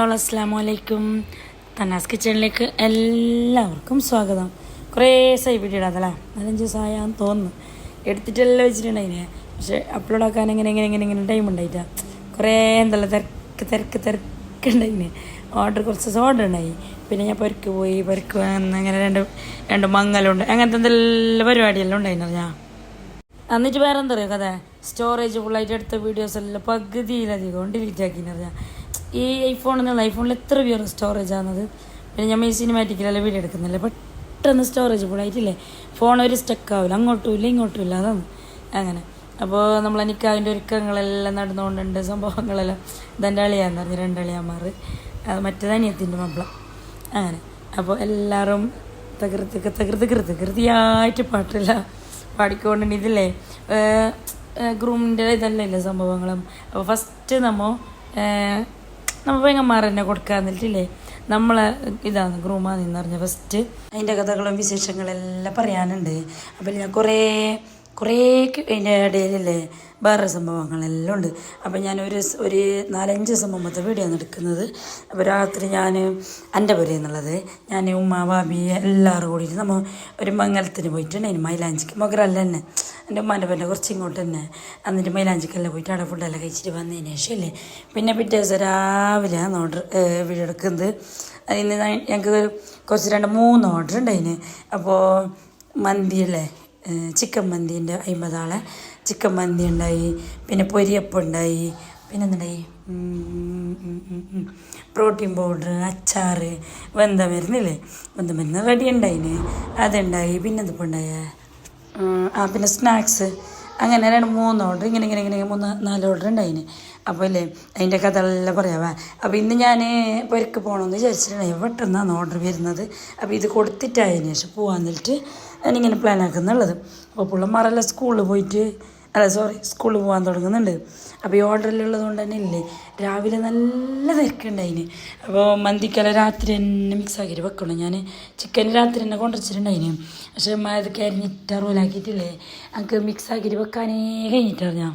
All അസ്സാം വലൈക്കും തന്നാസ് കിച്ചണിലേക്ക് എല്ലാവർക്കും സ്വാഗതം. കുറേ സൈ വീഡിയോ ഇടാതല്ലേ നാലഞ്ച് ദിവസമായാന്ന് തോന്നുന്നു. എടുത്തിട്ടെല്ലാം വെച്ചിട്ടുണ്ടായിനെ. പക്ഷെ അപ്ലോഡ് ആക്കാൻ എങ്ങനെ എങ്ങനെ എങ്ങനെ എങ്ങനെ ടൈം ഉണ്ടായിട്ടാ. കുറേ എന്തെല്ലാം തിരക്ക് തിരക്ക് തിരക്ക് തിരക്കുണ്ടായിന് ഓർഡർ കുറച്ച് ദിവസം ഓർഡർ ഉണ്ടായി. പിന്നെ ഞാൻ പെരുക്ക് പോയി പെരുക്ക് വന്ന് അങ്ങനെ രണ്ട് രണ്ട് മംഗലുണ്ട് അങ്ങനത്തെ എന്തെല്ലാം പരിപാടിയെല്ലാം ഉണ്ടായിരുന്നു ഞാൻ എന്നിട്ട് വേറെ എന്താ പറയുക കഥ സ്റ്റോറേജ് ഫുള്ളായിട്ട് എടുത്ത വീഡിയോസ് എല്ലാം പകുതിയിലധികം ഡിലീറ്റ് ആക്കിന്ന് പറഞ്ഞാൽ ഈ ഐഫോൺ എന്നുള്ള ഐഫോണിൽ എത്ര പേർ സ്റ്റോറേജ് ആകുന്നത് പിന്നെ ഞാൻ ഈ സിനിമാറ്റിക്കലല്ല വീഡിയോ എടുക്കുന്നില്ല? പെട്ടെന്ന് സ്റ്റോറേജ് പോയിട്ടില്ലേ ഫോൺ ഒരു സ്റ്റക്ക് ആവില്ല അങ്ങോട്ടും ഇല്ല ഇങ്ങോട്ടും ഇല്ല. അതാണ് അങ്ങനെ. അപ്പോൾ നമ്മൾ എനിക്ക് അതിന്റെ ഒരുക്കങ്ങളെല്ലാം നടന്നുകൊണ്ടുണ്ട് സംഭവങ്ങളെല്ലാം. ഇതെന്റെ അളിയാന്ന് പറഞ്ഞു രണ്ടളിയാന്മാർ അത് മറ്റേത് അനിയത്തിന്റെ മബ്ള അങ്ങനെ. അപ്പോൾ എല്ലാവരും തകൃത്ത് തകൃത്ത് കൃത്ത് കൃതിയായിട്ട് പാട്ടില്ല. പാടിക്കൊണ്ടുണ്ട് ഇതില്ലേ? ഗ്രൂമിന്റെ ഇതെല്ലാം സംഭവങ്ങളും? അപ്പോൾ ഫസ്റ്റ് നമ്മ നമ്മൾ പെങ്ങന്മാർ തന്നെ കൊടുക്കാന്നിട്ടില്ലേ നമ്മളെ ഇതാണ് ഗ്രൂമാന്ന് പറഞ്ഞ ഫസ്റ്റ് അതിന്റെ കഥകളും വിശേഷങ്ങളെല്ലാം പറയാനുണ്ട്. അപ്പോൾ ഞാൻ കുറേ കുറേ അതിന്റെ ഇടയിലല്ലേ വേറെ സംഭവങ്ങളെല്ലാം ഉണ്ട്. അപ്പോൾ ഞാൻ ഒരു ഒരു നാലഞ്ച് ദിവസം മുമ്പത്തെ വീഡിയോ ആണ് എടുക്കുന്നത്. അപ്പോൾ രാത്രി ഞാൻ എന്റെ പുര എന്നുള്ളത്. ഞാൻ ഉമ്മ ബാബി എല്ലാവരും കൂടിയിട്ട് നമ്മൾ ഒരു മംഗലത്തിന് പോയിട്ടുണ്ടായിരുന്നു മൈലാഞ്ചിക്ക് മകരല്ല തന്നെ. എന്റെ ഉമ്മാന്റെ പേരെ കുറച്ച് ഇങ്ങോട്ട് തന്നെ. എന്നിട്ട് മൈലാഞ്ചിക്കെല്ലാം പോയിട്ട് അവിടെ ഫുഡെല്ലാം കഴിച്ചിട്ട് വന്നതിന് ശേഷമല്ലേ പിന്നെ പിറ്റേ ദിവസം രാവിലെയാണ് ഓർഡർ വീഡിയോ എടുക്കുന്നത്. അതിന് ഞങ്ങൾക്ക് കുറച്ച് രണ്ട് മൂന്ന് ഓർഡർ ഉണ്ടായിന് അപ്പോൾ മന്തിയല്ലേ ചിക്കൻ മന്തിന്റെ അമ്പതാളെ ചിക്കൻ മന്തി ഉണ്ടായി പിന്നെ പൊരിയപ്പം ഉണ്ടായി പിന്നെ എന്തുണ്ടായി? പ്രോട്ടീൻ പൗഡർ അച്ചാർ വെന്ത മരുന്നില്ലേ? വെന്ത മരുന്ന് റെഡി ഉണ്ടായിന്. അതുണ്ടായി പിന്നെ എന്തിപ്പോൾ ഉണ്ടായ? ആ പിന്നെ സ്നാക്സ്. അങ്ങനെ രണ്ട് മൂന്ന് ഓർഡർ ഇങ്ങനെ ഇങ്ങനെ ഇങ്ങനെ മൂന്ന് നാല് ഓർഡർ ഉണ്ടായിന്. അപ്പോൾ അല്ലേ അതിന്റെ കഥകളെല്ലാം പറയാവാ. അപ്പോൾ ഇന്ന് ഞാൻ പുരക്ക് പോകണമെന്ന് വിചാരിച്ചിട്ടുണ്ടായി പെട്ടെന്നാണ് ഓർഡർ വരുന്നത്. അപ്പോൾ ഇത് കൊടുത്തിട്ടായതിനു ശേഷം പോകാന്നിട്ട് ഞാനിങ്ങനെ പ്ലാൻ ആക്കുന്നുള്ളത്. അപ്പോൾ പിള്ളമാരെല്ലാം സ്കൂളിൽ പോയിട്ട് അല്ല സോറി സ്കൂളിൽ പോകാൻ തുടങ്ങുന്നുണ്ട്. അപ്പോൾ ഈ ഓർഡറിലുള്ളത് കൊണ്ട് തന്നെ ഇല്ലേ രാവിലെ നല്ല തിരക്കുണ്ടായിന്. അപ്പോൾ മന്തിക്കല രാത്രി തന്നെ മിക്സ് ആക്കിയിട്ട് വെക്കണം. ഞാൻ ചിക്കൻ രാത്രി തന്നെ കൊണ്ടുവച്ചിട്ടുണ്ടായിന് പക്ഷേ ഇത് കരിഞ്ഞിട്ട് റോലാക്കിയിട്ടില്ലേ എനിക്ക് മിക്സ് ആക്കിയിട്ട് വെക്കാനേ കഴിഞ്ഞിട്ടാണ് ഞാൻ.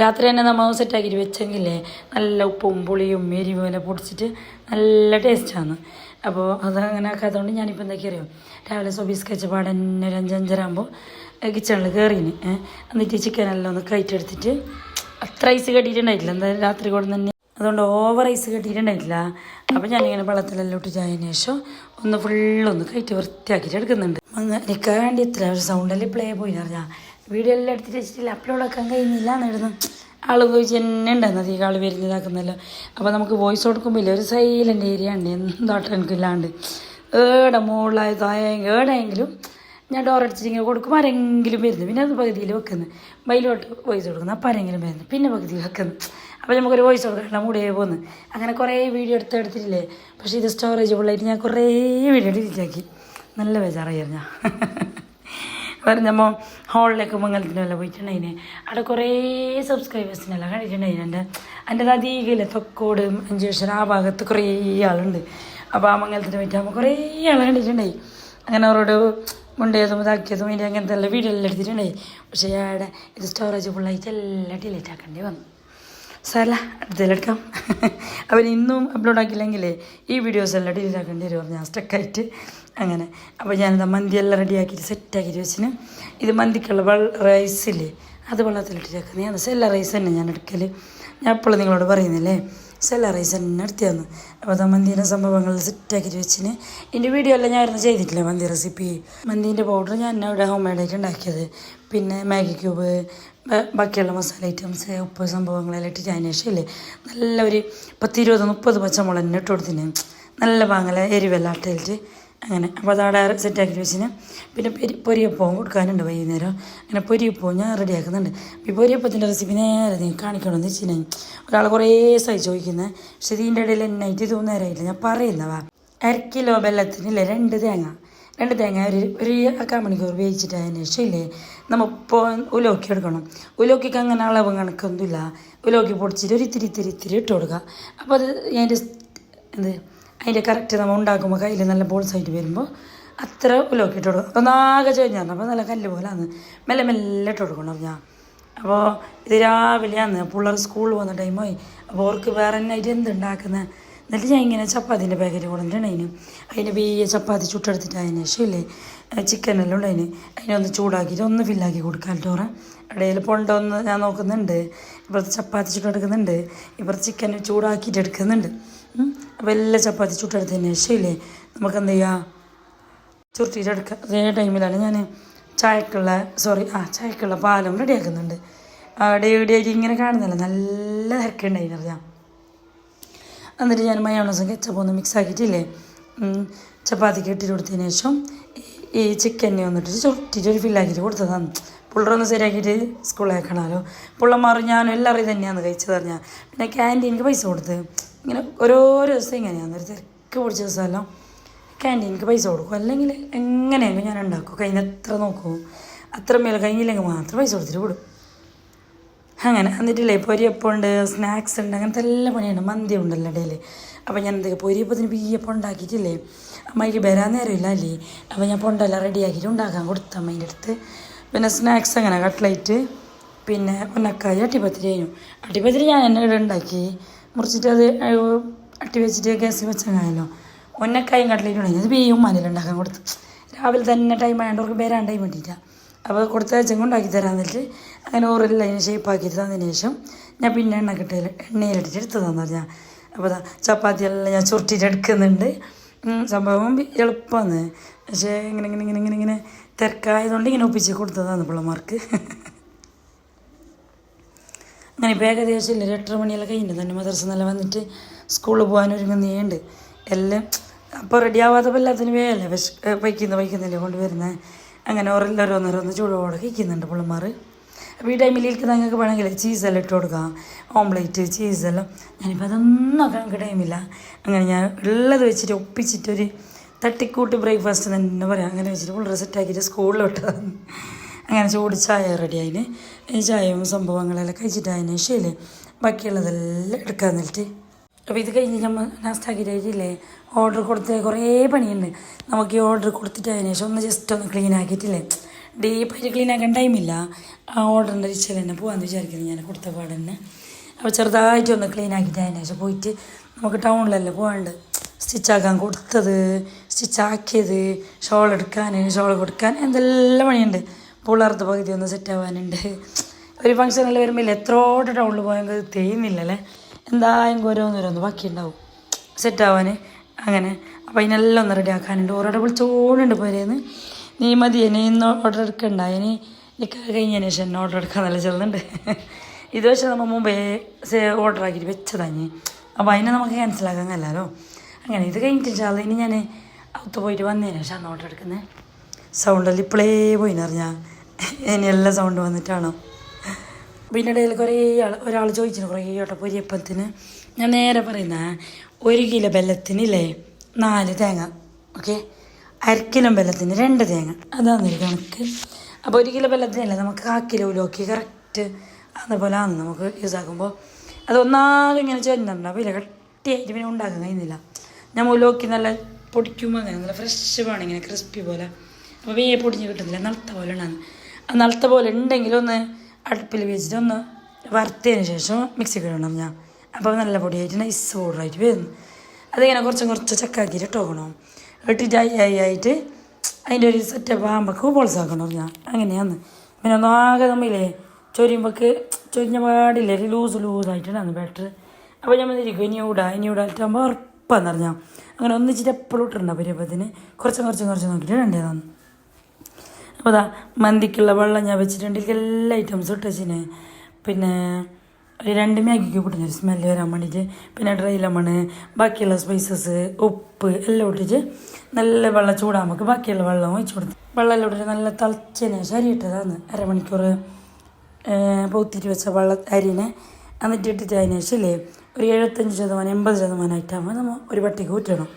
രാത്രി തന്നെ നമ്മൾ സെറ്റാക്കിയിട്ട് വെച്ചെങ്കിലേ നല്ല ഉപ്പും പുളിയും എരിവും എല്ലാം പൊടിച്ചിട്ട് നല്ല ടേസ്റ്റാണ് അപ്പോൾ അത് അങ്ങനെ ആക്കാത്തതുകൊണ്ട് ഞാനിപ്പോൾ എന്തൊക്കെ അറിയാം രാവിലെ സൊബീസ് കഴിച്ചപാട് തന്നെ ഒരു അഞ്ചഞ്ചരാകുമ്പോൾ കിച്ചണിൽ കയറിന് എന്നിട്ട് ചിക്കനെല്ലാം ഒന്ന് കയറ്റെടുത്തിട്ട് അത്ര ഐസ് കെട്ടിയിട്ടുണ്ടായിട്ടില്ല. എന്തായാലും രാത്രി കൂടെ തന്നെ. അതുകൊണ്ട് ഓവർ ഐസ് കെട്ടിയിട്ടുണ്ടായിട്ടില്ല. അപ്പോൾ ഞാനിങ്ങനെ വെള്ളത്തിലെല്ലാം ഇട്ട് ചായതിനു ശേഷം ഒന്ന് ഫുള്ളൊന്ന് കയറ്റി വൃത്തിയാക്കിയിട്ട് എടുക്കുന്നുണ്ട്. എനിക്ക് വേണ്ടി ഇത്ര സൗണ്ടല്ലേ പ്ലേ പോയി അറിയാം വീഡിയോ എല്ലാം എടുത്തിട്ട് വെച്ചിട്ടില്ല. അപ്ലോഡ് ആക്കാൻ കഴിയുന്നില്ല എന്നിടുന്നു. ആൾ ചോദിച്ച് തന്നെ ഉണ്ടായിരുന്നത് ഈ ആൾ വരുന്നതാക്കുന്നല്ലോ അപ്പോൾ നമുക്ക് വോയിസ് കൊടുക്കുമ്പോൾ ഒരു സൈലന്റ് ഏരിയ ഉണ്ട്. എന്താട്ടോ എനിക്കില്ലാണ്ട്. ഏടെ മുകളിലായ തായ ഏടെയെങ്കിലും ഞാൻ ഇങ്ങനെ കൊടുക്കും ആരെങ്കിലും വരുന്നു. പിന്നെ അത് പകുതിയിൽ വെക്കുന്നു. ബൈലോട്ട് വോയിസ് കൊടുക്കുന്നു. അപ്പം ആരെങ്കിലും വരുന്നു. പിന്നെ പകുതി വെക്കുന്നു. അപ്പോൾ നമുക്കൊരു വോയിസ് കൊടുക്കണം മൂടേ പോകുന്നു അങ്ങനെ കുറേ വീഡിയോ എടുത്ത് എടുത്തിട്ടില്ലേ? പക്ഷേ ഇത് സ്റ്റോറേജ് ഫുള്ളായിട്ട് ഞാൻ കുറേ വീഡിയോ എടുത്തിട്ടാക്കി നല്ല ബേജാറായിരുന്നു ഞാൻ പറഞ്ഞപ്പോൾ ഹോളിലേക്ക് മംഗലത്തിനെല്ലാം പോയിട്ടുണ്ടായിന് അവിടെ കുറേ സബ്സ്ക്രൈബേഴ്സിനെല്ലാം കണ്ടിട്ടുണ്ടായിന് എന്റെ എന്റെ അധികമില്ല തൊക്കോട് മഞ്ചേശ്വരം ആ ഭാഗത്ത് കുറേ ആളുണ്ട്. അപ്പോൾ ആ മംഗലത്തിന് പോയിട്ട് കുറേ ആൾ കണ്ടിട്ടുണ്ടായി അങ്ങനെ അവരോട് മുണ്ടേതും ഇതാക്കിയതും ഇനി അങ്ങനത്തെ എല്ലാം വീഡിയോ എല്ലാം എടുത്തിട്ടുണ്ടായി പക്ഷേ അവിടെ ഇത് സ്റ്റോറേജ് ഫുള്ളായിട്ട് എല്ലാം ഡിലീറ്റ് ആക്കേണ്ടി വന്നു. സാറല്ല അടുത്തതിലെടുക്കാം അവൻ ഇന്നും അപ്ലോഡ് ആക്കിയില്ലെങ്കിലേ ഈ വീഡിയോസ് എല്ലാം ഡിലീറ്റ് ആക്കേണ്ടി വരും. ഞാൻ സ്റ്റക്കായിട്ട് അങ്ങനെ. അപ്പോൾ ഞാനിത് മന്തി എല്ലാം റെഡിയാക്കിയിട്ട് സെറ്റാക്കിയിട്ട് വെച്ചിന്. ഇത് മന്തിക്കുള്ള വെള്ള റൈസില്ലേ അത് വെള്ളത്തിലിട്ട് ചേർക്കുന്നത് ഞാൻ സെല്ല റൈസ് തന്നെ ഞാൻ എടുക്കൽ ഞാൻ എപ്പോഴും നിങ്ങളോട് പറയുന്നില്ലേ സെല്ല റൈസ് തന്നെ എടുത്തിയാന്ന്. അപ്പോൾ അത് മന്തിന്റെ സംഭവങ്ങൾ സെറ്റാക്കിയിട്ട് വെച്ചിന്. എന്റെ വീഡിയോ എല്ലാം ഞാൻ ചെയ്തിട്ടില്ല മന്തി റെസിപ്പി മന്തിന്റെ പൗഡർ ഞാൻ ഇവിടെ ഹോം മെയ്ഡായിട്ട് ഉണ്ടാക്കിയത്. പിന്നെ മാഗി ക്യൂബ് ബാക്കിയുള്ള മസാല ഐറ്റംസ് ഉപ്പ് സംഭവങ്ങളെല്ലാം ഇട്ടിട്ട് അതിന് ശേഷമില്ലേ നല്ല ഒരു പത്ത് ഇരുപത് മുപ്പത് പച്ചമുളക് തന്നെ ഇട്ട് കൊടുത്തിന്. നല്ല പാങ്ങല എരിവെല്ലാം ഇട്ടിട്ട് അങ്ങനെ. അപ്പോൾ അതവിടെ സെറ്റാക്കി വെച്ചിന്. പിന്നെ പെരി പൊരിയപ്പവും കൊടുക്കാനുണ്ട് വൈകുന്നേരം. അങ്ങനെ പൊരിയപ്പവും ഞാൻ റെഡിയാക്കുന്നുണ്ട് ഈ പൊരിയപ്പത്തിന്റെ റെസിപ്പി നേരെ നീ കാണിക്കണമെന്ന് വെച്ചിട്ടുണ്ടെങ്കിൽ ഒരാൾ കുറേ സൈ ചോദിക്കുന്നത് പക്ഷേ ഇതിന്റെ ഇടയിൽ എന്നായിട്ട് ഇത് നേരമായില്ല ഞാൻ പറയുന്നവാ അര കിലോ വെള്ളത്തിനില്ലേ രണ്ട് തേങ്ങ. രണ്ട് തേങ്ങ ഒരു ഒരു അക്കാ മണിക്കൂർ വേവിച്ചിട്ട് അതിന് ശേഷം ഇല്ലേ നമ്മൾ ഇപ്പോൾ ഉലോക്കി എടുക്കണം. ഉലോക്കിക്ക് അങ്ങനെ അളവ് കണക്കൊന്നുമില്ല. ഉലോക്കി പൊടിച്ചിട്ട് ഒരു ഇത്തിരി ഇത്തിരി ഇത്തിരി ഇട്ട് കൊടുക്കുക. അപ്പോൾ അത് അതിന്റെ എന്ത് അതിന്റെ കറക്റ്റ് നമ്മൾ ഉണ്ടാക്കുമ്പോൾ കയ്യിൽ നല്ല ബോൾസായിട്ട് വരുമ്പോൾ അത്ര ഉലോക്കി ഇട്ട് കൊടുക്കും അപ്പോൾ നാകെ ചോദിഞ്ഞാൽ അപ്പോൾ നല്ല കല്ല് പോലെ ആണ് മെല്ലെ മെല്ലെ ഇട്ട് കൊടുക്കണം ഞാൻ. അപ്പോൾ ഇത് രാവിലെയാണ്. പിള്ളേർ സ്കൂളിൽ പോകുന്ന ടൈമായി അപ്പോൾ അവർക്ക് വേറെ തന്നെ ആയിട്ട് എന്തുണ്ടാക്കുന്നത്? എന്നിട്ട് ഞാൻ ഇങ്ങനെ ചപ്പാത്തിന്റെ പാക്കറ്റ് കൊണ്ടുവന്നിട്ടുണ്ടായിന് അതിന്റെ വീയ ചപ്പാത്തി ചുട്ടെടുത്തിട്ട് അതിന് ഇല്ലേ ചിക്കനെല്ലാം ഉണ്ടായിന് അതിനൊന്ന് ചൂടാക്കിയിട്ട് ഒന്ന് ഫില്ലാക്കി കൊടുക്കാൻ ടോറ. ഇടയിൽ പൊണ്ടൊന്ന് ഞാൻ നോക്കുന്നുണ്ട്. ഇപ്പുറത്ത് ചപ്പാത്തി ചുട്ടെടുക്കുന്നുണ്ട്. ഇപ്പുറത്ത് ചിക്കൻ ചൂടാക്കിയിട്ട് എടുക്കുന്നുണ്ട്. അപ്പോൾ എല്ലാ ചപ്പാത്തി ചുട്ടെടുത്തതിന് ശരിയല്ലേ നമുക്ക് എന്ത് ചെയ്യാം? ചുരുട്ടിയിട്ടെടുക്കുക അതേ ടൈമിലാണ് ഞാൻ ചായക്കുള്ള സോറി ആ ചായക്കുള്ള പാലം റെഡിയാക്കുന്നുണ്ട്. ഡേ ഡേ ഇങ്ങനെ കാണുന്നില്ല നല്ല തിരക്കുണ്ടായിരുന്നു അറിയാം. എന്നിട്ട് ഞാൻ മയോണസും കെച്ചപ്പ് ഒന്ന് മിക്സ് ആക്കിയിട്ടില്ലേ? ചപ്പാത്തി ഇട്ടിട്ട് കൊടുത്തതിന് ശേഷം ഈ ചിക്കനെ വന്നിട്ട് ചുരുട്ടിട്ട് ഒരു ഫില്ലാക്കിയിട്ട് കൊടുത്തതാണ്. പുള്ളറൊന്ന് ശരിയാക്കിയിട്ട് സ്കൂളിലേക്കണമല്ലോ പുള്ളമാർ ഞാനും എല്ലാവരും തന്നെയാണ് കഴിച്ചത് പറഞ്ഞാൽ പിന്നെ ക്യാന്റീനിക്ക് പൈസ കൊടുത്ത്. ഇങ്ങനെ ഓരോരോ ദിവസം ഇങ്ങനെയാണ്. ഒരു തിരക്ക് പിടിച്ച ദിവസമെല്ലാം. ക്യാന്റീനിക്ക് പൈസ കൊടുക്കും. അല്ലെങ്കിൽ എങ്ങനെയെങ്കിലും ഞാൻ ഉണ്ടാക്കും. കഴിഞ്ഞ എത്ര നോക്കൂ. അത്ര മേലെ കഴിഞ്ഞില്ലെങ്കിൽ മാത്രം പൈസ കൊടുത്തിട്ട് വിടും. അങ്ങനെ എന്നിട്ടില്ലേ പൊരിയപ്പമുണ്ട് സ്നാക്സ് ഉണ്ട് അങ്ങനത്തെ എല്ലാ പണിയുണ്ട്. മന്തി ഉണ്ടല്ലോ ഇടയിൽ അപ്പോൾ ഞാൻ എന്തൊക്കെ പൊരിയപ്പത്തിന് ബീയപ്പം ഉണ്ടാക്കിയിട്ടില്ലേ? അമ്മയ്ക്ക് വരാൻ നേരമില്ല അല്ലേ? അപ്പോൾ ഞാൻ പൊണ്ടെല്ലാം റെഡിയാക്കിയിട്ട് ഉണ്ടാക്കാൻ കൊടുത്തു അമ്മേന്റെ അടുത്ത്. പിന്നെ സ്നാക്സ് അങ്ങനെ കട്ട്ലൈറ്റ് പിന്നെ ഉന്നക്കായി അട്ടിപ്പത്തിരി കഴിഞ്ഞു അട്ടിപ്പത്തിരി ഞാൻ എന്നെ ഇവിടെ ഉണ്ടാക്കി. മുറിച്ചിട്ട് അത് അട്ടി വെച്ചിട്ട് ഗ്യാസിൽ വെച്ചങ്ങായല്ലോ ഉന്നക്കായും കട്ട്ലൈറ്റും ഉണ്ടായി അത് ബീയും മനിലും ഉണ്ടാക്കാൻ കൊടുത്തു. രാവിലെ തന്നെ ടൈം ആയതുകൊണ്ട് അവർക്ക് വരാൻ ടൈം കിട്ടിയില്ല. അപ്പോൾ കൊടുത്ത വെച്ചങ്ങ് ഉണ്ടാക്കി തരാൻ എന്നിട്ട് അങ്ങനെ ഓറെല്ലാം ഷേപ്പ് ഷേപ്പാക്കി തന്നതിന് ശേഷം ഞാൻ പിന്നെ എണ്ണ കിട്ടിയ എണ്ണയിലിട്ടിട്ട് എടുത്ത് തന്നു ഞാൻ അപ്പോൾ ചപ്പാത്തി ചപ്പാത്തിയെല്ലാം ഞാൻ ചുരുട്ടിയിട്ട് എടുക്കുന്നുണ്ട്. സംഭവം എളുപ്പമാണ് പക്ഷേ ഇങ്ങനെ ഇങ്ങനെ ഇങ്ങനെ ഇങ്ങനെ ഇങ്ങനെ തിരക്കായതുകൊണ്ട് ഇങ്ങനെ ഒപ്പിച്ച് കൊടുത്തതാണ് പിള്ളമാർക്ക് അങ്ങനെ ഇപ്പോൾ ഏകദേശം ഇല്ല ഒരു എട്ടര മണിയെല്ലാം കഴിഞ്ഞിട്ട് തന്നെ മദ്രസ നല്ല വന്നിട്ട് സ്കൂളിൽ പോകാൻ ഒരുങ്ങുന്നേണ്ട് എല്ലാം അപ്പോൾ റെഡി ആവാത്തപ്പോൾ എല്ലാത്തിനും വേല വിശ വയ്ക്കുന്ന വയ്ക്കുന്നില്ല കൊണ്ടുവരുന്നത് അങ്ങനെ ഓരോന്നോരോന്ന് ചൂടോടെ കഴിക്കുന്നുണ്ട് പിള്ളമാർ അപ്പോൾ ഈ ടൈമിൽ ഇരിക്കുന്ന ഞങ്ങൾക്ക് വേണമെങ്കിൽ ചീസെല്ലാം ഇട്ട് കൊടുക്കാം. ഓംപ്ലേറ്റ് ചീസെല്ലാം ഞാനിപ്പോൾ അതൊന്നും ആക്കാൻ എനിക്ക് ടൈമില്ല അങ്ങനെ ഞാൻ ഉള്ളത് വെച്ചിട്ട് ഒപ്പിച്ചിട്ടൊരു തട്ടിക്കൂട്ട് ബ്രേക്ക്ഫാസ്റ്റ് തന്നെ പറയാം. അങ്ങനെ വെച്ചിട്ട് പിള്ളേർ സെറ്റാക്കിയിട്ട് സ്കൂളിലോട്ട് അങ്ങനെ ചൂട് ചായ റെഡി ഈ ചായയും സംഭവങ്ങളെല്ലാം കഴിച്ചിട്ട് അതിന് ശരി ബാക്കിയുള്ളതെല്ലാം എടുക്കാൻ നിന്നിട്ട് അപ്പോൾ ഇത് കഴിഞ്ഞ് നമ്മൾ നാസ്താക്കിയിട്ടില്ലേ ഓർഡർ കൊടുത്ത് കുറേ പണിയുണ്ട്. നമുക്ക് ഈ ഓർഡർ കൊടുത്തിട്ട് അതിന് ശേഷം ഒന്ന് ജസ്റ്റ് ഒന്ന് ക്ലീൻ ആക്കിയിട്ടില്ലേ? ഡീപ്പായിട്ട് ക്ലീൻ ആക്കാൻ ടൈമില്ല ആ ഓർഡറിന്റെ റിച്ചിൽ തന്നെ പോകാമെന്ന് വിചാരിക്കുന്നത് ഞാൻ കൊടുത്ത പാടെ തന്നെ. അപ്പോൾ ചെറുതായിട്ട് ഒന്ന് ക്ലീൻ ആക്കിയിട്ട് അതിന് ശേഷം പോയിട്ട് നമുക്ക് ടൗണിലല്ലേ പോകാണ്ട് സ്റ്റിച്ചാക്കാൻ കൊടുത്തത് സ്റ്റിച്ചാക്കിയത് ഷോൾ എടുക്കാൻ ഷോൾ കൊടുക്കാൻ എന്തെല്ലാം പണിയുണ്ട്. പുള്ളർത്ത് പകുതി ഒന്ന് സെറ്റ് ആവാനുണ്ട്. ഒരു ഫംഗ്ഷനിൽ വരുമ്പോൾ എത്രോട്ട് ടൗണിൽ പോയെങ്കിൽ തേയുന്നില്ലല്ലേ എന്തായാലും ഓരോന്നോരോന്ന് ബാക്കിയുണ്ടാവും. സെറ്റ് ആവാൻ അങ്ങനെ. അപ്പോൾ അതിനെല്ലാം ഒന്ന് റെഡി ആക്കാനുണ്ട് ഓരോടെ വിളിച്ചോടുണ്ട് പോരേന്ന് നീ മതി ഇനി ഇന്ന് ഓർഡർ എടുക്കണ്ട. ഇനി നിൽക്കാൻ കഴിഞ്ഞതിന് ശേഷം എന്നെ ഓർഡർ എടുക്കാൻ നല്ല ചെറുതുണ്ട്. ഇത് പക്ഷേ നമ്മൾ മുമ്പേ ഓർഡർ ആക്കിയിട്ട് വെച്ചതാണ് അപ്പോൾ അതിനെ നമുക്ക് ക്യാൻസലാക്കാൻ കല്ലല്ലോ അങ്ങനെ ഇത് കഴിഞ്ഞിട്ട് ചാല ഇനി ഞാൻ അകത്ത് പോയിട്ട് വന്നതിന് ശേഷമാണ് ഓർഡർ എടുക്കുന്നത് സൗണ്ടെല്ലാം ഇപ്പോഴേ പോയി അറിഞ്ഞാൽ ഇനി എല്ലാ സൗണ്ട് വന്നിട്ടാണോ. പിന്നെ ഇടയിൽ കുറേ ആൾ ഒരാൾ ചോദിച്ചിരുന്നു കുറേ ഓട്ട പൊരിയപ്പത്തിന് ഞാൻ നേരെ പറയുന്ന ഒരു കിലോ ബെല്ലത്തിനില്ലേ? നാല് തേങ്ങ. ഓക്കെ? അര കിലോ ബെല്ലത്തിന് രണ്ട് തേങ്ങ. അതാണ് ഒരു കണക്ക്. അപ്പോൾ ഒരു കിലോ അല്ല നമുക്ക് ആ കിലോയിലോക്കി കറക്റ്റ് അതുപോലെ ആണ് നമുക്ക് യൂസ് ആക്കുമ്പോൾ അത് ഒന്നാകെ ഇങ്ങനെ ചെന്നിട്ടുണ്ട് അപ്പോൾ ഇല്ല കട്ടിയായിട്ട് പിന്നെ ഉണ്ടാക്കാൻ കഴിയുന്നില്ല. ഞാൻ മുലോക്കി നല്ല പൊടിക്കുമ്പോൾ അങ്ങനെ നല്ല ഫ്രഷ് വേണം ഇങ്ങനെ ക്രിസ്പി പോലെ. അപ്പോൾ വേ പൊടിഞ്ഞ് കിട്ടുന്നില്ല നളത്ത പോലെ ഉണ്ടാകുന്നു ആ നളത്ത പോലെ ഉണ്ടെങ്കിൽ ഒന്ന് അടുപ്പിൽ വെച്ചിട്ട് ഒന്ന് വറുത്തതിന് ശേഷം മിക്സിക്ക് ഇടണം ഞാൻ. അപ്പോൾ നല്ല പൊടിയായിട്ട് നൈസ് പൗഡറായിട്ട് വരുന്നു. അതിങ്ങനെ കുറച്ചും കുറച്ച് ചക്കാക്കിയിട്ട് ഇട്ടോക്കണം ഇട്ടിട്ട് ആയി ആയി ആയിട്ട് അതിന്റെ ഒരു സെറ്റപ്പ് ആകുമ്പോൾ ബോൾസാക്കണം ഞാൻ അങ്ങനെയാണ്. പിന്നെ ഒന്നാകെ നമ്മില്ലേ ചൊരിയുമ്പോൾക്ക് ചൊരിഞ്ഞ പാടില്ലേ ഒരു ലൂസ് ലൂസായിട്ടുണ്ടായിരുന്നു ബാറ്റർ അപ്പോൾ ഞാൻ വന്നിരിക്കും ഇനി ഇടാം ഇനി ഇടാറ്റാകുമ്പോൾ ഉറപ്പാന്ന് പറഞ്ഞാൽ അങ്ങനെ ഒന്നിച്ചിട്ട് എപ്പോഴും ഇട്ടിട്ടുണ്ട് പരിയപ്പത്തിന് കുറച്ചും കുറച്ചും കുറച്ച് നോക്കിയിട്ട് രണ്ടേതാന്ന് അപ്പോൾ അതാ മന്തിക്കുള്ള വെള്ളം ഞാൻ വെച്ചിട്ടുണ്ട്. എല്ലാ ഐറ്റംസും ഇട്ട് വെച്ചിന്. പിന്നെ ഒരു രണ്ട് മാഗിക്ക് കൂട്ടുന്ന സ്മെല്ല് വരാൻ വേണ്ടിയിട്ട് പിന്നെ ഡ്രൈ ലെമണ് ബാക്കിയുള്ള സ്പൈസസ് ഉപ്പ് എല്ലാം ഇട്ടിട്ട് നല്ല വെള്ളം ചൂടാകുമ്പോൾ ബാക്കിയുള്ള വെള്ളം ഒഴിച്ചു കൊടുത്തു. വെള്ളം എല്ലാം ഇട്ടിട്ട് നല്ല തിളച്ചതിന് അരി ഇട്ടതാണ്. അരമണിക്കൂർ പൂത്തിരി വെച്ച വെള്ള അരിനെ എന്നിട്ട് ഇട്ടിട്ട് അതിന് ശേഷമല്ലേ ഒരു എഴുപത്തഞ്ച് ശതമാനം എൺപത് ശതമാനമായിട്ടാകുമ്പോൾ നമ്മൾ ഒരു പട്ടിക്ക് ഊറ്റണം.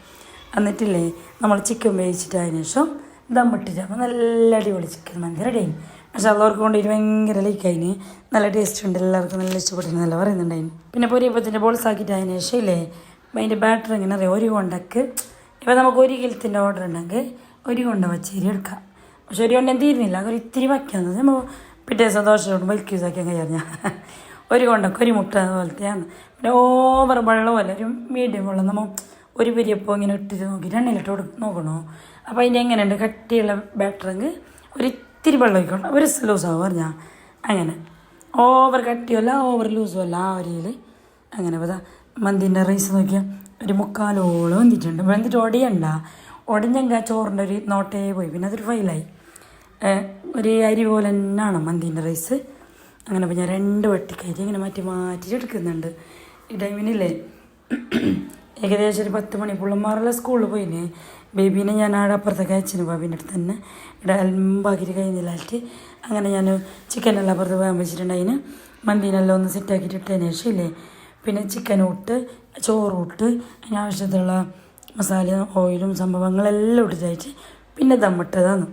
എന്നിട്ടില്ലേ നമ്മൾ ചിക്കൻ വേവിച്ചിട്ട് അതിന് ശേഷം ദമ്മിട്ടിട്ട് അപ്പോൾ നല്ല അടിപൊളി ചിക്കൻ മന്തി റെഡി ആയി. പക്ഷെ അതവർക്ക് ഇനി ഭയങ്കര ലൈക്കായിന് നല്ല ടേസ്റ്റ് ഉണ്ട് എല്ലാവർക്കും നല്ല ഇഷ്ടപ്പെട്ടു നല്ല പറയുന്നുണ്ടായിന്. പിന്നെ പൊരിയപ്പത്തിന്റെ ബോൾസ് ആക്കിയിട്ട് അതിന് ശേഷം ഇല്ലേ അതിന്റെ ബാറ്റർ എങ്ങനെ അറിയാം? ഒരു കൊണ്ടക്ക്. ഇപ്പോൾ നമുക്ക് ഒരു കിലത്തിന്റെ ഓർഡർ ഉണ്ടെങ്കിൽ ഒരു കൊണ്ട പച്ചരി എടുക്കാം. പക്ഷെ ഒരു കൊണ്ടം തീരുന്നില്ല ഒരു ഇത്തിരി വയ്ക്കാന്ന് നമ്മൾ പിറ്റേ ദിവസം ദോശ കൊണ്ട് ബൽക്ക് യൂസ് ആക്കിയാൽ കഴിയാം ഞാൻ ഒരു കൊണ്ടൊക്കെ ഒരു മുട്ട പോലത്തെയാണ്. പിന്നെ ഓവർ വെള്ളം പോലെ ഒരു മീഡിയം വെള്ളം നമ്മൾ ഒരു പെരിയപ്പോൾ ഇങ്ങനെ ഇട്ടിട്ട് നോക്കി എണ്ണയിലിട്ട് കൊടുക്കും നോക്കണോ? അപ്പോൾ അതിന്റെ എങ്ങനെയുണ്ട്? കട്ടിയുള്ള ബാറ്ററെങ്കിൽ ഒരു ഇത്തിരി വെള്ളം ഒഴിക്കണം. ഒരു ലൂസാവും പറഞ്ഞാൽ അങ്ങനെ. ഓവർ കട്ടിയല്ല ഓവർ ലൂസും അല്ല ആ ഒരിയിൽ അങ്ങനെ അപ്പോൾ മന്തിന്റെ റൈസ് നോക്കിയാൽ ഒരു മുക്കാലോളം വെന്തിട്ടുണ്ട്. വെന്തിട്ട് ഒടിയണ്ട. ഒടിഞ്ഞെങ്കിൽ ചോറിന്റെ ഒരു നോട്ടേ പോയി. പിന്നെ അതൊരു ഫൈലായി ഒരു അരി പോലെ തന്നെയാണ് മന്തിന്റെ റൈസ് അങ്ങനെ അപ്പോൾ ഞാൻ രണ്ട് വട്ടിക്കയറ്റി ഇങ്ങനെ മാറ്റി മാറ്റിയിട്ട് എടുക്കുന്നുണ്ട്. ഈ ടൈമിനില്ലേ ഏകദേശം ഒരു പത്ത് മണി പിള്ളമാരെല്ലാം സ്കൂളിൽ പോയിന്. ബേബീനെ ഞാൻ ആടെ അപ്പുറത്തേക്ക് അയച്ചിന് ബാബീന്റെ അടുത്ത് തന്നെ ഇവിടെ അലമ്പാക്കിയിട്ട് കഴിഞ്ഞില്ലായിട്ട് അങ്ങനെ ഞാൻ ചിക്കനെല്ലാം അപ്പുറത്ത് പോകാൻ വെച്ചിട്ടുണ്ടായിന് മന്തിനെല്ലാം ഒന്ന് സെറ്റാക്കിയിട്ട് ഇട്ടതിന് ശേഷം ഇല്ലേ പിന്നെ ചിക്കൻ ഇട്ട് ചോറ് ഇട്ട് അതിന് ആവശ്യത്തിലുള്ള മസാല ഓയിലും സംഭവങ്ങളെല്ലാം ഇട്ടിട്ടായിട്ട് പിന്നെ ദമ്മിട്ടതാണ്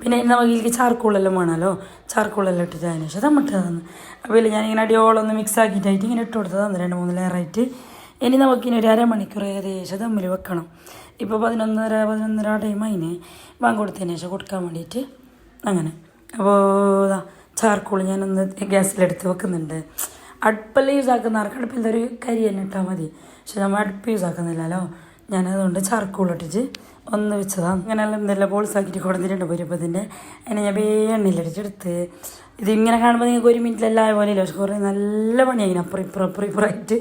പിന്നെ നമുക്ക് ഇതിലേക്ക് ചാർക്കോളെല്ലാം വേണമല്ലോ. ചാർക്കോളെല്ലാം ഇട്ടിട്ട് അതിന് ശേഷം ദമ്മിട്ടതാണ് അപ്പോൾ ഇല്ല ഞാനിങ്ങനെ അടിയോളൊന്ന് മിക്സ് ആക്കിയിട്ടായിട്ട് ഇങ്ങനെ ഇട്ട് കൊടുത്തതാണ്. രണ്ട് മൂന്ന് ലെയറായിട്ട് ഇനി നമുക്കിനി ഒരു അരമണിക്കൂർ ഏകദേശം തമ്മിൽ വെക്കണം. ഇപ്പോൾ പതിനൊന്നര പതിനൊന്നര ടൈം അതിന് വാങ്ങി കൊടുത്തതിന് ശേഷം കൊടുക്കാൻ വേണ്ടിയിട്ട് അങ്ങനെ. അപ്പോൾ ചാർക്കോൾ ഞാനൊന്ന് ഗ്യാസിലെടുത്ത് വെക്കുന്നുണ്ട്. അടുപ്പല്ല യൂസ് ആക്കുന്നവർക്ക് അടുപ്പിന്റെ ഒരു കരി തന്നെ ഇട്ടാൽ മതി. പക്ഷെ നമ്മൾ അടുപ്പ് യൂസ് ആക്കുന്നില്ലല്ലോ. ഞാനതുകൊണ്ട് ചാർക്കോൾ ഇട്ടിട്ട് ഒന്ന് വെച്ചതാണ് അങ്ങനെ എന്തെല്ലാം ബോൾസ് ആക്കിയിട്ട് കൊടുത്തിട്ടുണ്ട് പൊരിപ്പത്തിന്റെ അതിനെ ഞാൻ വേ എണ്ണയിലടിച്ചെടുത്ത് ഇതിങ്ങനെ കാണുമ്പോൾ നിങ്ങൾക്ക് ഒരു മിനിറ്റിലെല്ലാം ആയ പോലെ ഇല്ല? പക്ഷെ കുറേ നല്ല പണിയായി അപ്പുറം ഇപ്പുറം അപ്പുറം ഇപ്പുറമായിട്ട്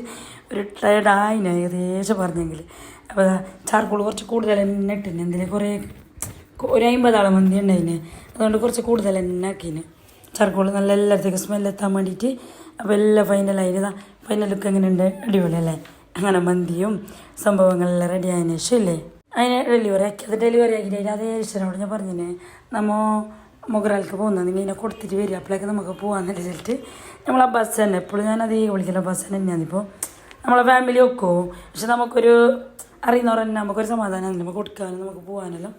ഒരു ടയർഡായിന് ഏകദേശം പറഞ്ഞെങ്കിൽ അപ്പോൾ ചാർക്കോൾ കുറച്ച് കൂടുതൽ തന്നെ ഇട്ടിന്. എന്തിന്? കുറേ ഒരു അമ്പതാളം മന്തി ഉണ്ടായിന് അതുകൊണ്ട് കുറച്ച് കൂടുതൽ തന്നെ ആക്കിന്. ചാർക്കോൾ നല്ല എല്ലായിടത്തേക്കും സ്മെല്ലെത്താൻ വേണ്ടിയിട്ട് അപ്പോൾ എല്ലാം ഫൈനലായിരുന്നു ഫൈനൽ ലുക്ക് എങ്ങനെയുണ്ട് അടിപൊളിയല്ലേ അങ്ങനെ മന്തിയും സംഭവങ്ങളെല്ലാം റെഡി ആയതിനു ശേഷം ഇല്ലേ അതിനെ ഡെലിവറി ആക്കി. അത് ഡെലിവറി ആക്കിയിട്ട് അതേ ഈശ്വരനോട് ഞാൻ പറഞ്ഞിന് നമ്മൾ മുഗറാൽക്ക് പോകുന്നത് ഇതിനെ കൊടുത്തിട്ട് വരിക. അപ്പോഴേക്ക് നമുക്ക് പോകാമെന്ന് വെച്ചിട്ട് നമ്മൾ ആ ബസ് തന്നെ. എപ്പോഴും ഞാൻ അതേ വിളിക്കില്ല ബസ് തന്നെയാണ് ഇപ്പോൾ നമ്മളെ ഫാമിലി ഒക്കെ പക്ഷെ നമുക്കൊരു അറിയുന്നവർ തന്നെ നമുക്കൊരു സമാധാനം നമുക്ക് കൊടുക്കാനും നമുക്ക് പോകാനെല്ലാം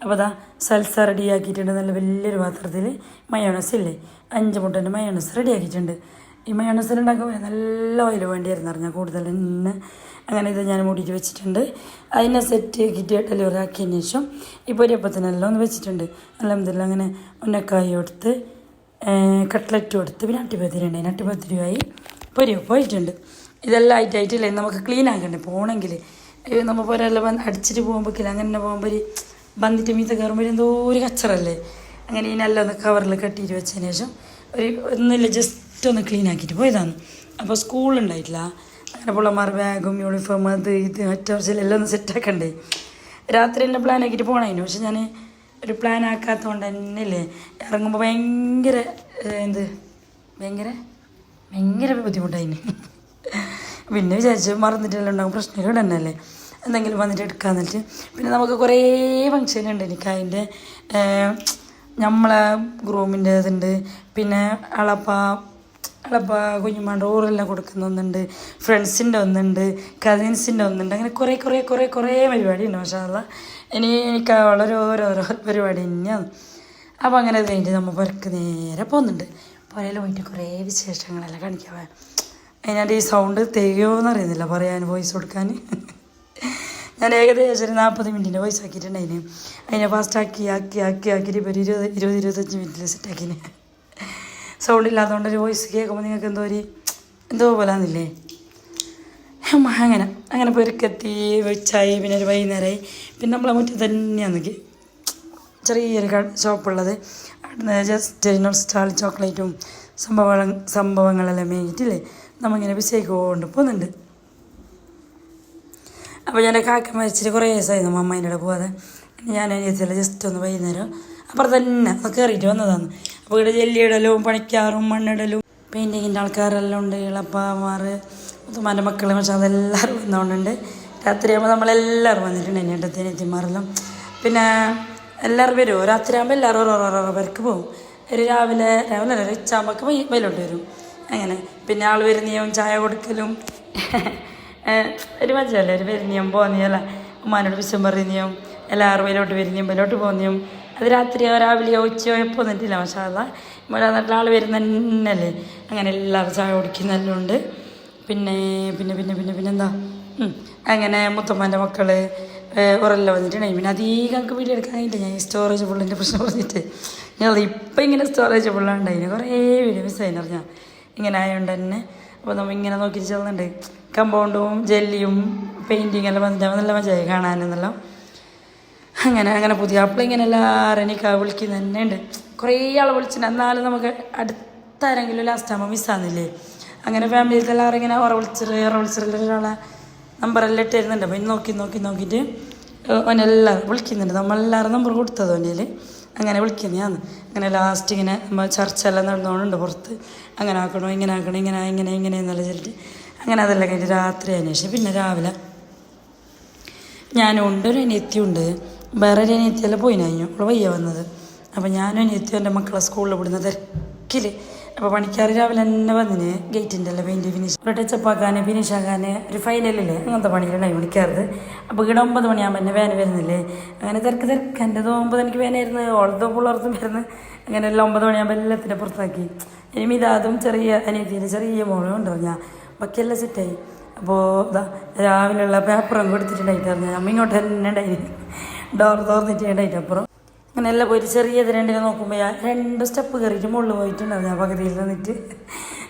അപ്പോൾ അതാ സൽസ റെഡിയാക്കിയിട്ടുണ്ട് നല്ല വലിയൊരു പാത്രത്തിൽ മയോണസ് ഇല്ലേ? അഞ്ച് മുട്ടന്റെ മയോണസ് റെഡിയാക്കിയിട്ടുണ്ട് ഈ മയോണസ് ഉണ്ടാക്കുമ്പോൾ നല്ല ഓയിൽ വേണ്ടിയായിരുന്നു അറിഞ്ഞാൽ കൂടുതൽ തന്നെ അങ്ങനെ ഇത് ഞാൻ മൂടിയിട്ട് വെച്ചിട്ടുണ്ട്. അതിനെ സെറ്റ് ആക്കിയിട്ട് ഡെലിവറി ആക്കിയതിന് ശേഷം ഈ പൊരിയപ്പത്തിനെല്ലാം ഒന്ന് വെച്ചിട്ടുണ്ട്. അലഹമില്ല അങ്ങനെ ഉന്നക്കായി കൊടുത്ത് കട്ട്ലറ്റ് കൊടുത്ത് പിന്നെ അട്ടിപ്പത്തിരി അട്ടിപ്പത്തിരിയായി പൊരി പോയിട്ടുണ്ട് ഇതെല്ലാം ആയിട്ടായിട്ടില്ലേ? നമുക്ക് ക്ലീൻ ആക്കണ്ടേ? പോകണമെങ്കിൽ നമ്മൾ പോരെല്ലാം അടിച്ചിട്ട് പോകുമ്പോഴേക്കില്ല അങ്ങനെ പോകുമ്പോൾ ഒരു വന്നിട്ട് മീത്ത കയറുമ്പോൾ എന്തോ ഒരു കച്ചറല്ലേ? അങ്ങനെ ഇതിനെല്ലാം ഒന്ന് കവറിൽ കെട്ടിയിട്ട് വെച്ചതിന് ശേഷം ഒരു ഒന്നുമില്ല ജസ്റ്റ് ഒന്ന് ക്ലീൻ ആക്കിയിട്ട് പോയതാണ്. അപ്പോൾ സ്കൂളുണ്ടായിട്ടില്ല അങ്ങനെ പിള്ളമാർ ബാഗും യൂണിഫോം അത് ഇത് മറ്റവർച്ചെല്ലാം എല്ലാം ഒന്ന് സെറ്റാക്കണ്ടേ രാത്രി എന്റെ പ്ലാൻ ആക്കിയിട്ട് പോകണതിന് പക്ഷെ ഞാൻ ഒരു പ്ലാൻ ആക്കാത്തതുകൊണ്ട് തന്നെ ഇല്ലേ ഇറങ്ങുമ്പോൾ ഭയങ്കര എന്ത്? ഭയങ്കര? ഭയങ്കര ബുദ്ധിമുട്ടായിന്. പിന്നെ വിചാരിച്ചു മറന്നിട്ടല്ലേ ഉണ്ടാകും പ്രശ്നങ്ങൾ തന്നെയല്ലേ എന്തെങ്കിലും വന്നിട്ട് എടുക്കാന്നിട്ട് പിന്നെ നമുക്ക് കുറേ ഫങ്ഷൻ ഉണ്ട് എനിക്ക് അതിന്റെ നമ്മളെ ഗ്രൂമിന്റെ ഇതുണ്ട്. പിന്നെ അളപ്പ അളപ്പ കുഞ്ഞുമാന്റെ ഓറെല്ലാം കൊടുക്കുന്ന ഒന്നുണ്ട്. ഫ്രണ്ട്സിന്റെ ഒന്നുണ്ട്. കസിൻസിന്റെ ഒന്നുണ്ട്. അങ്ങനെ കുറേ കുറേ കുറേ കുറേ പരിപാടിയുണ്ട് പക്ഷേ അല്ല ഇനി എനിക്ക് ഓരോരോ പരിപാടി തന്നെയാണ്. അപ്പോൾ അങ്ങനെ കഴിഞ്ഞിട്ട് നമ്മൾ പുരക്ക് നേരെ പോകുന്നുണ്ട് പുരയിൽ പോയിട്ട് കുറേ വിശേഷങ്ങളെല്ലാം കാണിക്കാവേ. അതിനകത്ത് ഈ സൗണ്ട് തികയോന്ന് അറിയുന്നില്ല. പറയാൻ വോയിസ് കൊടുക്കാൻ. ഞാൻ ഏകദേശം ഒരു നാൽപ്പത് മിനിറ്റിന്റെ വോയിസ് ആക്കിയിട്ടുണ്ടായിന്. അതിനെ ഫാസ്റ്റ് ആക്കി ആക്കി ആക്കി ആക്കിയിട്ട് ഇപ്പോൾ ഒരു ഇരുപത് ഇരുപത് ഇരുപത്തഞ്ച് മിനിറ്റിൽ സെറ്റാക്കിന് സൗണ്ട് ഇല്ലാത്തതുകൊണ്ട് ഒരു വോയിസ് കേൾക്കുമ്പോൾ നിങ്ങൾക്ക് എന്തോ ഒരു എന്തോ പോലാന്നില്ലേ? അങ്ങനെ. അങ്ങനെ പെരുക്കെത്തി വെച്ചായി പിന്നെ ഒരു വൈകുന്നേരമായി പിന്നെ നമ്മളെ മുറ്റത്ത് തന്നെയാണ് ചെറിയൊരു ഷോപ്പുള്ളത്. അവിടുന്ന് ജസ്റ്റ് നോസ്റ്റാൾ ചോക്ലേറ്റും സംഭവ സംഭവങ്ങളെല്ലാം മേങ്ങിയിട്ടില്ലേ നമ്മിങ്ങനെ ബിസേക്ക് പോകുന്നുണ്ട്. അപ്പോൾ ഞാൻ കാക്ക മരിച്ചിട്ട് കുറേ ദിവസമായിരുന്നു അമ്മേന്റെ കൂടെ പോകാതെ ഞാൻ അനിയത്തില്ല ജസ്റ്റ് ഒന്ന് വൈകുന്നേരം അപ്പുറം തന്നെ അത് കയറിയിട്ട് വന്നതാണ്. അപ്പോൾ ഇവിടെ ജെല്ലിയിടലും പണിക്കാറും മണ്ണിടലും പെയിന്റിങ്ങിന്റെ ആൾക്കാരെല്ലാം ഉണ്ട് ഇളപ്പമാർ മുത്തുമാന്റെ മക്കൾ പക്ഷെ അതെല്ലാവരും വന്നുകൊണ്ടുണ്ട് രാത്രിയാകുമ്പോൾ നമ്മളെല്ലാവരും വന്നിട്ടുണ്ട് എന്റെ ഏട്ടത്തിനെത്തിമാരെല്ലാം പിന്നെ എല്ലാവരും വരുമോ രാത്രിയാകുമ്പോൾ എല്ലാവരും ഓരോ ഓരോ പേർക്ക് പോകും. ഒരു രാവിലെ രാവിലെ ഒരു ഉച്ചയാകുമ്പോൾ വൈലോട്ട് വരും. അങ്ങനെ. പിന്നെ ആൾ വരുന്നയും ചായ കൊടുക്കലും. ഒരു മജല്ലേ? ഒരു വരുന്നയും പോന്നിയല്ല ഉമ്മാനോട് വിശ്വം പറയുന്നയും എല്ലാ അറിവയിലോട്ട് വരുന്നയും വയിലോട്ട് പോകുന്നയും അത് രാത്രിയോ രാവിലെയോ ഉച്ചയോ എപ്പോൾ നിന്നിട്ടില്ല പക്ഷേ അതാ ഇവിടെ നാട്ടിൽ ആൾ വരുന്ന തന്നെയല്ലേ അങ്ങനെ എല്ലാവരും ചായ കുടിക്കുന്നെല്ലാം ഉണ്ട് പിന്നെ പിന്നെ പിന്നെ പിന്നെ പിന്നെന്താ അങ്ങനെ മുത്തമ്മന്റെ മക്കൾ ഉറല്ല വന്നിട്ടുണ്ടായി. പിന്നെ അധികം എനിക്ക് വീഡിയോ എടുക്കാൻ കഴിഞ്ഞിട്ട് ഞാൻ ഈ സ്റ്റോറേജ് ഫുള്ളിന്റെ പ്രശ്നം പറഞ്ഞിട്ട്. ഞങ്ങൾ ഇപ്പം ഇങ്ങനെ സ്റ്റോറേജ് ഫുള്ളാണ്ടായിന് കുറേ വീഡിയോ മിസ്സായിരുന്നു പറഞ്ഞാൽ ഇങ്ങനെ ആയതുകൊണ്ട് തന്നെ അപ്പോൾ നമ്മൾ ഇങ്ങനെ നോക്കി ചെല്ലുന്നുണ്ട്. കമ്പൗണ്ടും ജെല്ലിയും പെയിന്റിങ് എല്ലാം വന്നിട്ട് നല്ല മജയായി കാണാനെന്നെല്ലാം. അങ്ങനെ അങ്ങനെ പുതിയ അപ്പോൾ ഇങ്ങനെ എല്ലാവരും എനിക്ക് വിളിക്കുന്ന തന്നെ ഉണ്ട് കുറേ ആൾ വിളിച്ചിട്ടുണ്ട് എന്നാലും നമുക്ക് അടുത്താരെങ്കിലും ലാസ്റ്റ് ആകുമ്പോൾ മിസ്സാകുന്നില്ലേ അങ്ങനെ ഫാമിലിയിലത്തെ എല്ലാവരും ഇങ്ങനെ ഓറ വിളിച്ചിട്ട് ഓറ വിളിച്ചിട്ട് ഒരാളെ നമ്പറെല്ലാം ഇട്ടിരുന്നുണ്ട്. അപ്പോൾ ഇനി നോക്കി നോക്കി നോക്കിയിട്ട് അവനെല്ലാവരും വിളിക്കുന്നുണ്ട്. നമ്മളെല്ലാവരും നമ്പർ കൊടുത്തത് അവനിൽ അങ്ങനെ വിളിക്കുന്നതാണ്. അങ്ങനെ ലാസ്റ്റ് ഇങ്ങനെ നമ്മൾ ചർച്ച എല്ലാം നടന്നുകൊണ്ടുണ്ട് പുറത്ത്. അങ്ങനെ ആക്കണോ ഇങ്ങനെ ആക്കണോ ഇങ്ങനെ ഇങ്ങനെ ഇങ്ങനെ എന്നുള്ള ചെല്ലിട്ട് അങ്ങനെ അതെല്ലാം കഴിഞ്ഞ് രാത്രി അതിന് ശേഷം പിന്നെ രാവിലെ ഞാനും ഉണ്ട് ഒരു അനിയത്തിയുണ്ട് വേറെ ഒരു അനിയത്തിയെല്ലാം പോയി കഴിഞ്ഞു അവൾ വയ്യ വന്നത്. അപ്പോൾ ഞാനും അനിയത്തിയും എന്റെ മക്കളെ സ്കൂളിൽ വിടുന്ന തിരക്കിൽ അപ്പോൾ പണിക്കാർ രാവിലെ തന്നെ വന്നിന് ഗേറ്റിന്റെ എല്ലാം പെയിന്റ് ഫിനിഷ് ഒരു ടച്ചപ്പ് ഫിനിഷ് ആക്കാൻ ഒരു ഫൈനലില്ലേ അങ്ങനത്തെ പണിയിലുണ്ടായി പണിക്കാറത് അപ്പോൾ ഇവിടെ ഒമ്പത് മണിയാകുമ്പോൾ തന്നെ വേന വരുന്നില്ലേ? അങ്ങനെ തിരക്ക് തിരക്ക്. എന്റെത് ഒമ്പത് എനിക്ക് വേനായിരുന്നു ഓളത്തോ പുള്ളർത്തും വരുന്നു. അങ്ങനെ എല്ലാം ഒമ്പത് മണിയാകുമ്പോൾ എല്ലാത്തിന്റെ പുറത്താക്കി. ഇനി ഇതാതും ചെറിയ അനിയത്തിന്റെ ചെറിയ മോളും ഉണ്ടറിഞ്ഞ ബാക്കിയെല്ലാം സെറ്റായി അപ്പോൾ രാവിലെയുള്ള പേപ്പറും കൊടുത്തിട്ടുണ്ടായിട്ടായിരുന്നു അമ്മ ഇങ്ങോട്ട് തന്നെ ഉണ്ടായിരുന്നു ഡോർ തുറന്നിട്ട് അപ്പുറം. അങ്ങനെ എല്ലാം പോയിട്ട് ചെറിയത് രണ്ടിനെ നോക്കുമ്പോൾ ഞാൻ രണ്ട് സ്റ്റെപ്പ് കയറിയിട്ട് മുകളിൽ പോയിട്ടുണ്ടാവും ഞാൻ പകുതിയിൽ നിന്നിട്ട്.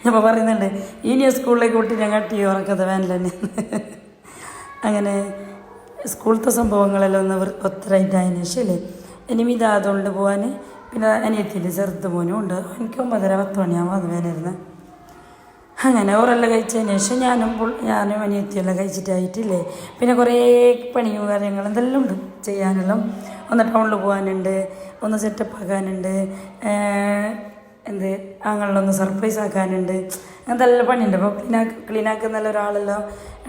ഞാൻ പറയുന്നുണ്ട് ഇനി സ്കൂളിലേക്ക് വിട്ട് ഞാൻ കട്ടി ഉറക്കത്തെ വേനൽ തന്നെ. അങ്ങനെ സ്കൂളത്തെ സംഭവങ്ങളെല്ലാം ഒന്ന് ഒത്തരായിട്ടായതിനു ശേഷമല്ലേ ഇനി ഇതാതുകൊണ്ട് പോകാൻ പിന്നെ അനിയത്തിന്റെ ചെറുത്ത് മോനും ഉണ്ട്. എനിക്ക് ഒമ്പതര പത്ത് മണിയാകുമ്പോൾ അത് വേനായിരുന്നു അങ്ങനെ ഓരെല്ലാം കഴിച്ചതിന് ശേഷം ഞാനും ഞാനും അനിയത്തിയെല്ലാം കഴിച്ചിട്ടായിട്ടില്ലേ? പിന്നെ കുറേ പണിയും കാര്യങ്ങളും എന്തെല്ലാം ഉണ്ട് ചെയ്യാനെല്ലാം. ഒന്ന് ടൗണിൽ പോകാനുണ്ട് ഒന്ന് സെറ്റപ്പ് ആക്കാനുണ്ട് എന്ത് അങ്ങനെയുള്ളൊന്ന് സർപ്രൈസ് ആക്കാനുണ്ട്. അങ്ങനത്തെ എല്ലാം പണിയുണ്ട്. അപ്പോൾ ക്ലീനാക്ക് ക്ലീനാക്കുന്ന ഒരാളെല്ലാം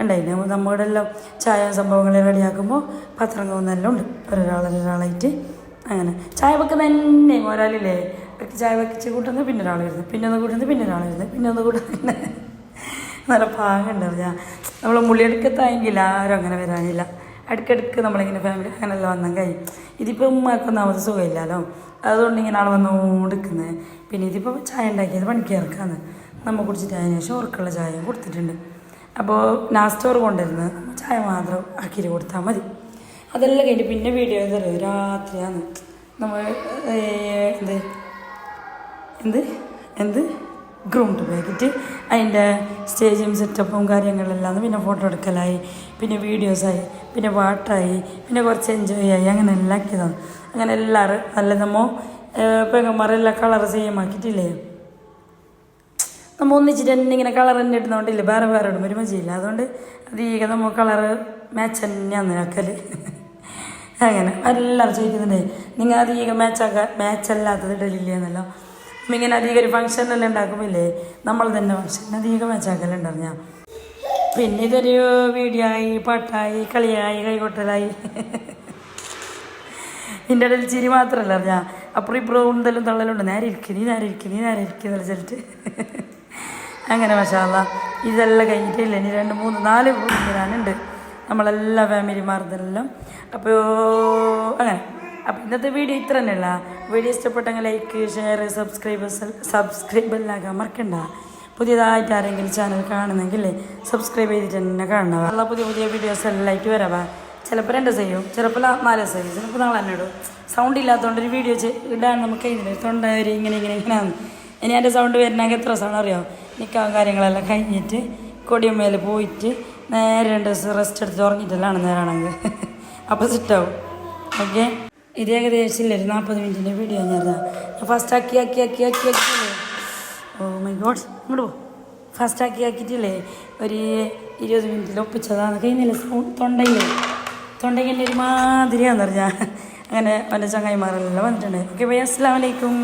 ഉണ്ടായിരുന്നു നമ്മുടെ എല്ലാം ചായ സംഭവങ്ങൾ റെഡിയാക്കുമ്പോൾ പത്രം കൊന്നെല്ലാം ഉണ്ട്. ഒരാളൊരാളായിട്ട് അങ്ങനെ. ചായ വെക്കുന്ന തന്നെ ഒരാളില്ലേ വെക്ക് ചായ വെച്ച് കൂട്ടുന്നത് പിന്നെ ഒരാൾ വരുന്നത് പിന്നെ ഒന്ന് കൂട്ടുന്നത് പിന്നെ ഒരാൾ വരുന്നത് പിന്നെ ഒന്ന് കൂട്ടുന്നത് നല്ല പാങ്ങുണ്ടാവും. ഞാൻ നമ്മൾ മുള്ളിയെടുക്കത്തായെങ്കിൽ ആരും അങ്ങനെ വരാനില്ല. അടുക്കടുക്ക് നമ്മളിങ്ങനെ ഫാമിലി അങ്ങനെല്ലാം വന്നാൽ കഴിയും ഇതിപ്പോൾ ഉമ്മക്കൊന്നും അവസ്ഥ സുഖമില്ലല്ലോ അതുകൊണ്ട് ഇങ്ങനെ ആൾ വന്നുകൊണ്ടിരിക്കുന്നത് പിന്നെ ഇതിപ്പോൾ ചായ ഉണ്ടാക്കിയത് പണിക്ക് ഇറക്കാന്ന് നമ്മൾ കുടിച്ചിട്ട് അതിന് ശേഷം ഓർക്കുള്ള ചായ കൊടുത്തിട്ടുണ്ട്. അപ്പോൾ നാസ്റ്റോർ കൊണ്ടുവരുന്നത് ചായ മാത്രം ആക്കിയിട്ട് കൊടുത്താൽ മതി. അതെല്ലാം കഴിഞ്ഞ് പിന്നെ വീഡിയോ തരും രാത്രിയാണ്. നമ്മൾ എന്ത്? എന്ത്? എന്ത്? ഗ്രൂംഡ് പാക്കറ്റ് അതിന്റെ സ്റ്റേജും സെറ്റപ്പും കാര്യങ്ങളെല്ലാം പിന്നെ ഫോട്ടോ എടുക്കലായി പിന്നെ വീഡിയോസായി പിന്നെ പാട്ടായി പിന്നെ കുറച്ച് എൻജോയ് ആയി അങ്ങനെ എല്ലാം ആക്കിയതാണ്. അങ്ങനെ എല്ലാവരും നല്ല നമ്മ പെങ്ങന്മാരെല്ലാം കളർ സെയിം ആക്കിയിട്ടില്ലേ? നമ്മൾ ഒന്നിച്ചിട്ട് തന്നെ ഇങ്ങനെ കളർ തന്നെ ഇടുന്നതുകൊണ്ടില്ല വേറെ വേറെ ഇടും ഒരു മതിയില്ല അതുകൊണ്ട് അധികം നമ്മൾ കളർ മാച്ച് തന്നെയാണ് ആക്കൽ അങ്ങനെ എല്ലാവരും ചോദിക്കുന്നുണ്ടേ നിങ്ങൾ അധികം മാച്ചാക്കാൻ മാച്ച് അല്ലാത്തത് ഇടലില്ലേ എന്നല്ലോ. ഇങ്ങനെ അധികം ഫംഗ്ഷനെല്ലാം ഉണ്ടാക്കുമില്ലേ നമ്മൾ തന്നെ ഫംഗ്ഷൻ അധികം വെച്ചാക്കലുണ്ടാവും ഞാൻ പിന്നെ ഇതൊരു വീഡിയോ ആയി പാട്ടായി കളിയായി കൈകൊട്ടലായി. എന്റെ ഇടയിൽ ചിരി മാത്രമല്ല ഞാൻ അപ്പുറം ഇപ്പുറം ഉണ്ടലും തള്ളലുണ്ട് നേരെ ഇരിക്കുന്നു നേരെ ഇരിക്കുന്നു നേരെ ഇരിക്കുന്നു ചെല്ലിട്ട് അങ്ങനെ മഷാല്ല ഇതെല്ലാം കഴിഞ്ഞിട്ടില്ല ഇനി രണ്ട് മൂന്ന് നാല് വരാനുണ്ട് നമ്മളെല്ലാ ഫാമിലിമാർതെല്ലാം അപ്പോൾ അങ്ങനെ. അപ്പോൾ ഇന്നത്തെ വീഡിയോ ഇത്ര തന്നെയുള്ള വീഡിയോ ഇഷ്ടപ്പെട്ടെങ്കിൽ ലൈക്ക് ഷെയർ സബ്സ്ക്രൈബേഴ്സ് സബ്സ്ക്രൈബ് എല്ലാം മറക്കണ്ട. പുതിയതായിട്ട് ആരെങ്കിലും ചാനൽ കാണുന്നെങ്കിൽ സബ്സ്ക്രൈബ് ചെയ്തിട്ട് തന്നെ കാണണം ഉള്ള പുതിയ പുതിയ വീഡിയോസ് എല്ലാം ആയിട്ട് വരാവാ ചിലപ്പോൾ രണ്ട് ചെയ്യും ചിലപ്പോൾ നാല് ചെയ്യും ചിലപ്പോൾ നാളെ തന്നെ ഇടും. സൗണ്ട് ഇല്ലാത്തതുകൊണ്ട് ഒരു വീഡിയോ ഇടാൻ നമുക്ക് കഴിഞ്ഞില്ല. തൊണ്ട ഒരു ഇങ്ങനെ ഇങ്ങനെ ഇങ്ങനെയാണ് ഇനി എന്റെ സൗണ്ട് വരുന്നെങ്കിൽ എത്ര സൗണ്ട് അറിയാം? നിൽക്കാൻ കാര്യങ്ങളെല്ലാം കഴിഞ്ഞിട്ട് കൊടിയമ്മയിൽ പോയിട്ട് നേരെ രണ്ട് ദിവസം റെസ്റ്റ് എടുത്ത് ഉറങ്ങിയിട്ടല്ലാണ് നേരാണെങ്കിൽ അപ്പോൾ സിറ്റാവും ഓക്കെ ഇത് ഏകദേശം ഒരു നാൽപ്പത് മിനിറ്റിന്റെ വീഡിയോ ഞാൻ ഫസ്റ്റ് ആക്കി ആക്കി ആക്കി ആക്കി ആക്കിയില്ലേ ഓ മൈ ഗോഡ്സ് ഇങ്ങോട്ട് പോ. ഫസ്റ്റ് ആക്കി ആക്കിയിട്ടില്ലേ ഒരു ഇരുപത് മിനിറ്റിൽ ഒപ്പിച്ചതാണ്. കഴിഞ്ഞില്ല? സൗണ്ട് തൊണ്ടയില്ലേ തൊണ്ടയ്ക്ക് ഒരുമാതിരിയാന്ന് പറഞ്ഞാൽ അങ്ങനെ എന്റെ ചങ്ങായിമാരെല്ലാം വന്നിട്ടുണ്ട്. ഓക്കെ ബൈ അസ്സാം വലൈക്കും